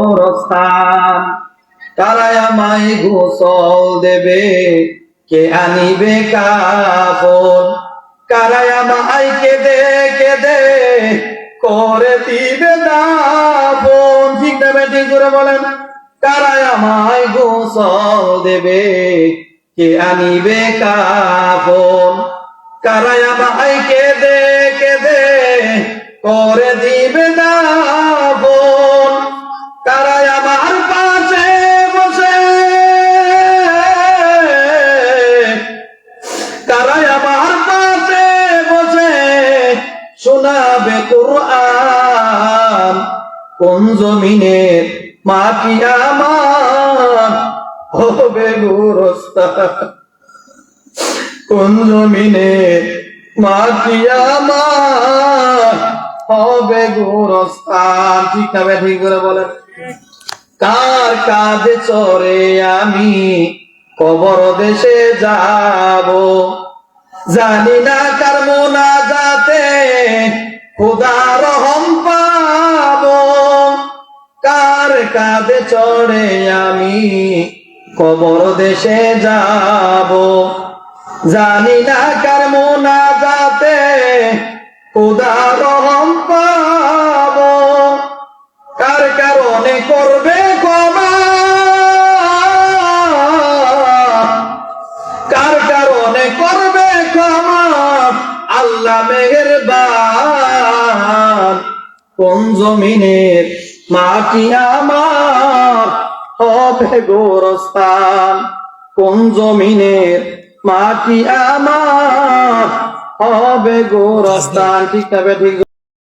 গোরস্থান কারায় আমায় গোসল দেবে, কে আনিবে কাপড় কারায় আমায় কেঁদে কেঁদে করে দিবে দাপন ঠিক দেবে ঠিক করে বলেন। কারায় আমায় গোসল দেবে, কে আনিবে কাপড় কারায় আমায় কেঁদে কেঁদে কোন জমিনের মাটি হবে কোন হবে ঠিক না ঠিক করে বলেন। কার কাজে চরে আমি? কবর দেশে যাব। জানি না কার মোনা কাজে চড়ে আমি কবর দেশে যাব। জানি না কার মোনা যাতে খুদা পাব। কার কারণে করবে ক্ষমা? কার কারণে কোন জমিনের মাটি আমার হবে গোরস্থান। কোন জমিনের মাটি আমার হবে গোরস্থান। ঠিক তবে ঠিক।